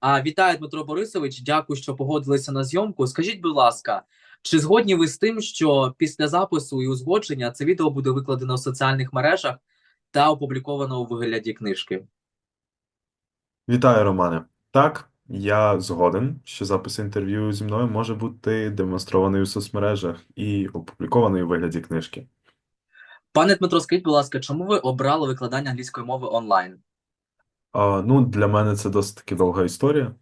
А, вітаю, Дмитро Борисович. Дякую, що погодилися на зйомку. Скажіть, будь ласка, чи згодні ви з тим, що після запису і узгодження це відео буде викладено в соціальних мережах та опубліковано у вигляді книжки? Вітаю, Романе. Так, я згоден, що запис інтерв'ю зі мною може бути демонстрований у соцмережах і опублікований у вигляді книжки. Пане Дмитро, скажіть, будь ласка, чому ви обрали викладання англійської мови онлайн? Ну, для мене це досить таки довга історія,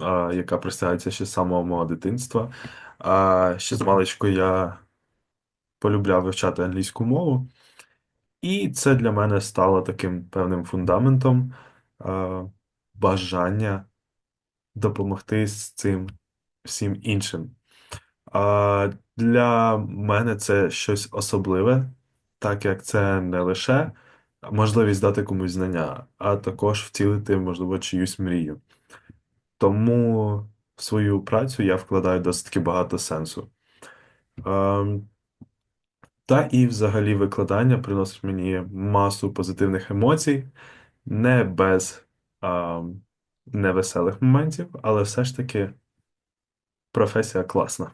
а, яка простягається ще з самого мого дитинства. А, ще з маличку я полюбляв вивчати англійську мову, і це для мене стало таким певним фундаментом а, бажання допомогти з цим всім іншим. А для мене це щось особливе, так як це не лише можливість дати комусь знання, а також втілити, можливо, чиюсь мрію. Тому в свою працю я вкладаю досить багато сенсу. Ем, Та і взагалі викладання приносить мені масу позитивних емоцій, не без ем, невеселих моментів, але все ж таки професія класна.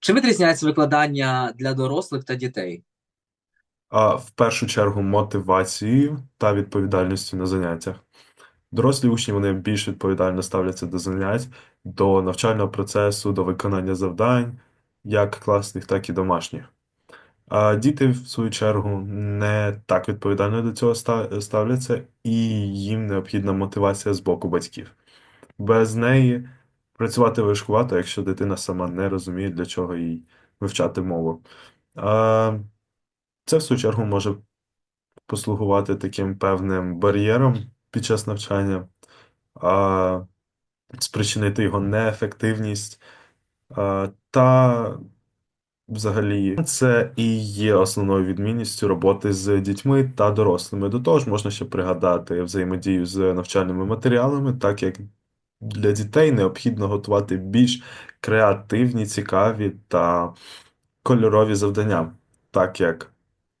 Чим відрізняється викладання для дорослих та дітей? А в першу чергу мотивацією та відповідальністю на заняттях. Дорослі учні вони більш відповідально ставляться до занять, до навчального процесу, до виконання завдань, як класних, так і домашніх. А діти, в свою чергу, не так відповідально до цього ста- ставляться, і їм необхідна мотивація з боку батьків. Без неї працювати важкувато, якщо дитина сама не розуміє, для чого їй вивчати мову. А, це, в свою чергу, може послугувати таким певним бар'єром під час навчання, а, спричинити його неефективність. А, та взагалі це і є основною відмінністю роботи з дітьми та дорослими. До того ж, можна ще пригадати взаємодію з навчальними матеріалами, так як для дітей необхідно готувати більш креативні, цікаві та кольорові завдання, так як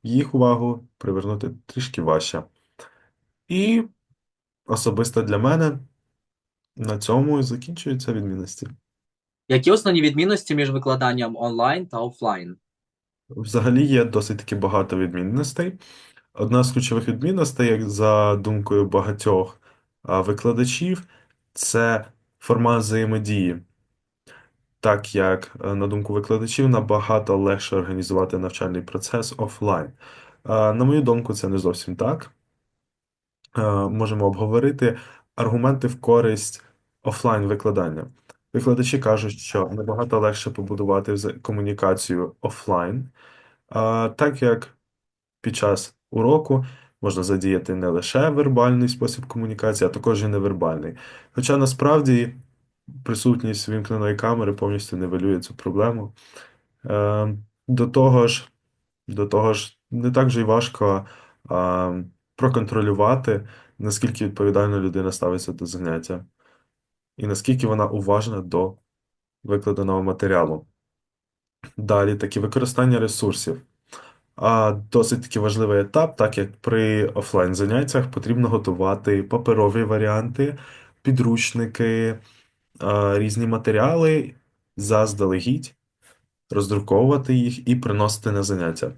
їх увагу привернути трішки важче. І особисто для мене на цьому і закінчуються відмінності. Які основні відмінності між викладанням онлайн та офлайн? Взагалі є досить таки багато відмінностей. Одна з ключових відмінностей, як за думкою багатьох викладачів, це формат взаємодії. Так як, е, на думку викладачів, набагато легше організувати навчальний процес офлайн. А, На мою думку, це не зовсім так. Е, Можемо обговорити аргументи в користь офлайн викладання. Викладачі кажуть, що набагато легше побудувати комунікацію офлайн, так як під час уроку можна задіяти не лише вербальний спосіб комунікації, а також і невербальний. Хоча насправді присутність вімкненої камери повністю нівелює цю проблему. Е, До того ж, до того ж, не так же й важко а, проконтролювати, наскільки відповідально людина ставиться до заняття, і наскільки вона уважна до викладеного матеріалу. Далі такі використання ресурсів. А досить таки важливий етап, так як при офлайн заняттях потрібно готувати паперові варіанти, підручники, різні матеріали заздалегідь, роздруковувати їх і приносити на заняття.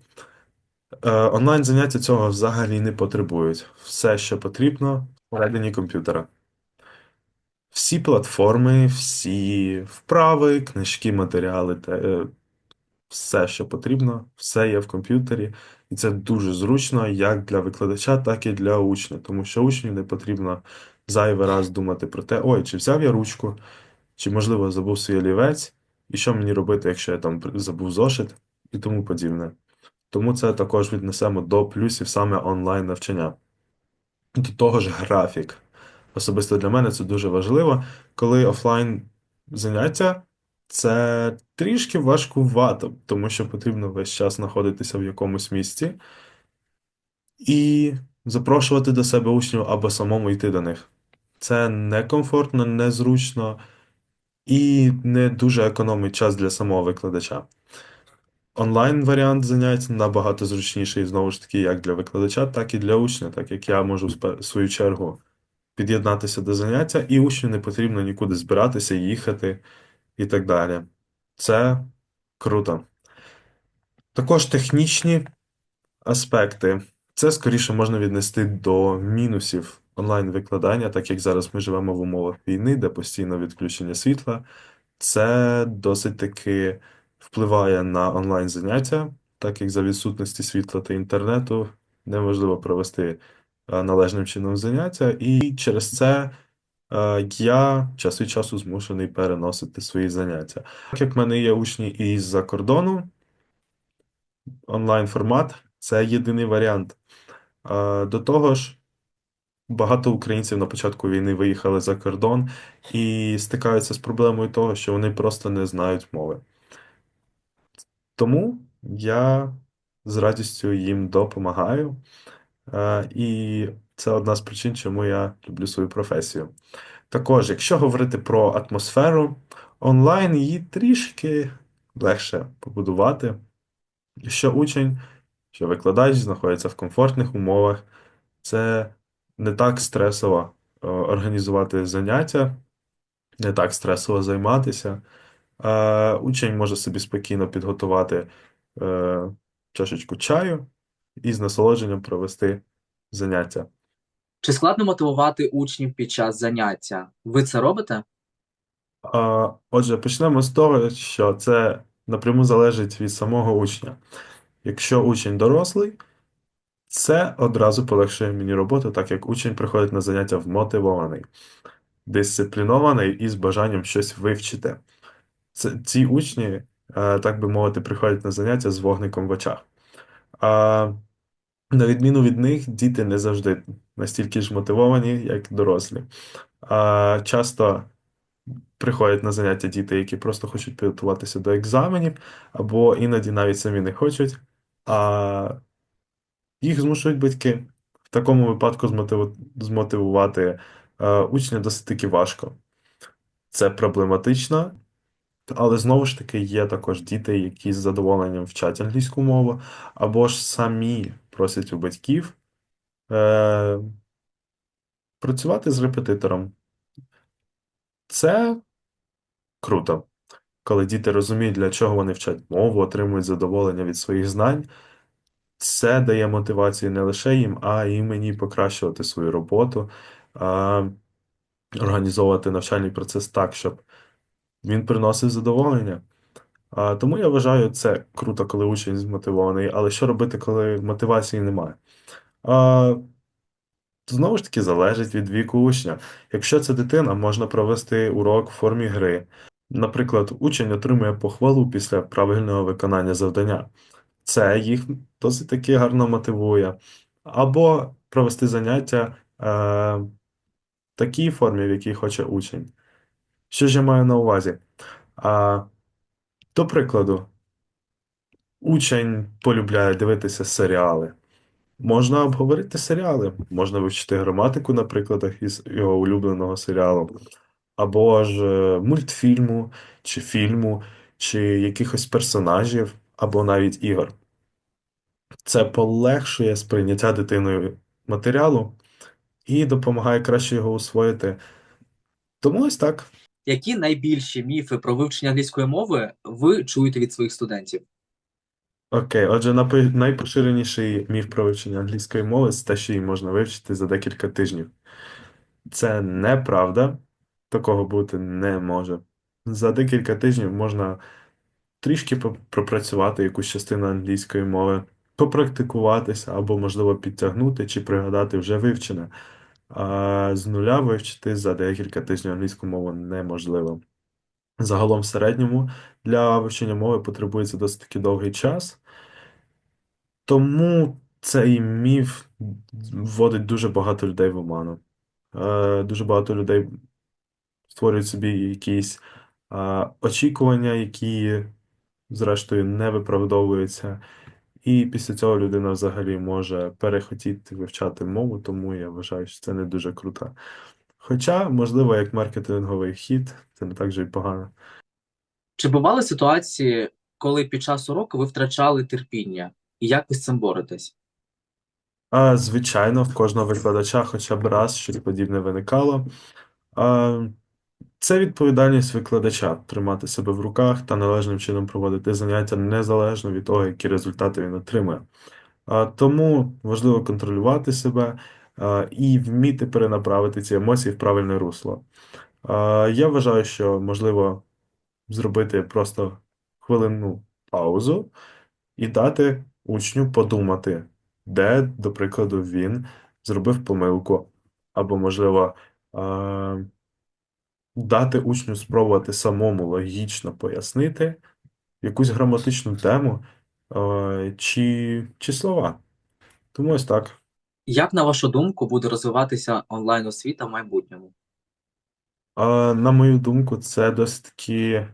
Е, Онлайн заняття цього взагалі не потребують. Все, що потрібно, всередині комп'ютера. Всі платформи, всі вправи, книжки, матеріали, те, е, все, що потрібно, все є в комп'ютері. І це дуже зручно як для викладача, так і для учня. Тому що учню не потрібно зайвий раз думати про те, ой, чи взяв я ручку, чи, можливо, забув свій олівець, і що мені робити, якщо я там забув зошит, і тому подібне. Тому це також віднесемо до плюсів саме онлайн навчання. До того ж, графік. Особисто для мене це дуже важливо, коли офлайн заняття це трішки важкувато, тому що потрібно весь час знаходитися в якомусь місці і запрошувати до себе учнів або самому йти до них. Це некомфортно, незручно і не дуже економить час для самого викладача. Онлайн варіант занять набагато зручніший, знову ж таки, як для викладача, так і для учня, так як я можу в свою чергу під'єднатися до заняття, і учню не потрібно нікуди збиратися, їхати і так далі. Це круто. Також технічні аспекти. Це скоріше можна віднести до мінусів онлайн-викладання, так як зараз ми живемо в умовах війни, де постійно відключення світла. Це досить таки впливає на онлайн-заняття, так як за відсутності світла та інтернету неможливо провести належним чином заняття, і через це е, я час від часу змушений переносити свої заняття. Так як в мене є учні із-за кордону, онлайн-формат це єдиний варіант. Е, До того ж, багато українців на початку війни виїхали за кордон і стикаються з проблемою того, що вони просто не знають мови. Тому я з радістю їм допомагаю. Е, І це одна з причин, чому я люблю свою професію. Також, якщо говорити про атмосферу, онлайн її трішки легше побудувати. Що учень, що викладач знаходиться в комфортних умовах, це не так стресово е, організувати заняття, не так стресово займатися. Е, Учень може собі спокійно підготувати чашечку чаю і з насолодженням провести заняття. Чи складно мотивувати учнів під час заняття? Ви це робите? А, Отже, почнемо з того, що це напряму залежить від самого учня. Якщо учень дорослий, це одразу полегшує мені роботу, так як учень приходить на заняття вмотивований, дисциплінований і з бажанням щось вивчити. Це, ці учні, е, так би мовити, приходять на заняття з вогником в очах. А на відміну від них, діти не завжди настільки ж мотивовані, як дорослі. А часто приходять на заняття діти, які просто хочуть підготуватися до екзаменів, або іноді навіть самі не хочуть, а їх змушують батьки. В такому випадку змотиву- змотивувати е, учня досить таки важко. Це проблематично, але знову ж таки є також діти, які з задоволенням вчать англійську мову, або ж самі просять у батьків е, працювати з репетитором. Це круто, коли діти розуміють, для чого вони вчать мову, отримують задоволення від своїх знань. Це дає мотивацію не лише їм, а й мені покращувати свою роботу, а, організовувати навчальний процес так, щоб він приносив задоволення. Тому я вважаю, це круто, коли учень змотивований, але що робити, коли мотивації немає? А, знову ж таки, залежить від віку учня. Якщо це дитина, можна провести урок в формі гри. Наприклад, учень отримує похвалу після правильного виконання завдання. Це їх досить таки гарно мотивує. Або провести заняття е, в такій формі, в якій хоче учень. Що ж я маю на увазі? А, до прикладу, учень полюбляє дивитися серіали. Можна обговорити серіали, можна вивчити граматику на прикладах із його улюбленого серіалу, або ж е, мультфільму, чи фільму, чи якихось персонажів, або навіть ігор. Це полегшує сприйняття дитиною матеріалу і допомагає краще його усвоїти. Тому ось так. Які найбільші міфи про вивчення англійської мови ви чуєте від своїх студентів? Окей, отже, найпоширеніший міф про вивчення англійської мови це те, що її можна вивчити за декілька тижнів. Це неправда, такого бути не може. За декілька тижнів можна трішки пропрацювати якусь частину англійської мови, попрактикуватися або, можливо, підтягнути чи пригадати вже вивчене. А з нуля вивчити за декілька тижнів англійську мову неможливо. Загалом в середньому для вивчення мови потребується досить таки довгий час. Тому цей міф вводить дуже багато людей в оману. Е, Дуже багато людей створюють собі якісь е, очікування, які, зрештою, не виправдовуються. І після цього людина взагалі може перехотіти вивчати мову, тому я вважаю, що це не дуже круто. Хоча, можливо, як маркетинговий хід, це не так же й погано. Чи бували ситуації, коли під час уроку ви втрачали терпіння? І як ви з цим боретесь? А, звичайно, в кожного викладача хоча б раз щось подібне виникало. А, це відповідальність викладача тримати себе в руках та належним чином проводити заняття незалежно від того, які результати він отримує. Тому важливо контролювати себе і вміти перенаправити ці емоції в правильне русло. Я вважаю, що можливо зробити просто хвилинну паузу і дати учню подумати, де, до прикладу, він зробив помилку, або, можливо, дати учню спробувати самому логічно пояснити якусь граматичну тему а, чи, чи слова. Тому ось так. Як, на вашу думку, буде розвиватися онлайн-освіта в майбутньому? А, на мою думку, це досить таки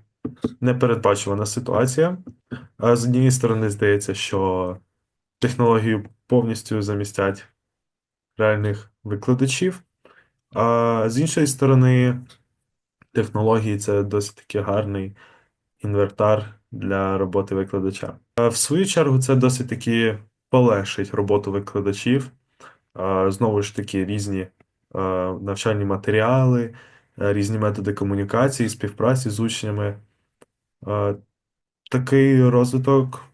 непередбачувана ситуація. А з однієї сторони, здається, що технології повністю замістять реальних викладачів, а з іншої сторони, технології це досить таки гарний інвертар для роботи викладача. В свою чергу, це досить таки полегшить роботу викладачів. Знову ж таки, різні навчальні матеріали, різні методи комунікації, співпраці з учнями. Такий розвиток,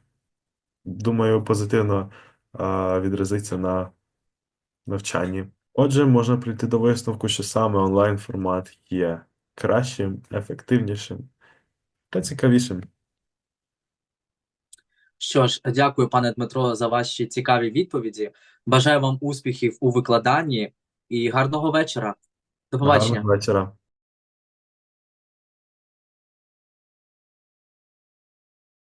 думаю, позитивно відразиться на навчанні. Отже, можна прийти до висновку, що саме онлайн-формат є кращим, ефективнішим та цікавішим. Що ж, дякую, пане Дмитро, за ваші цікаві відповіді. Бажаю вам успіхів у викладанні і гарного вечора. До побачення. Гарного вечора.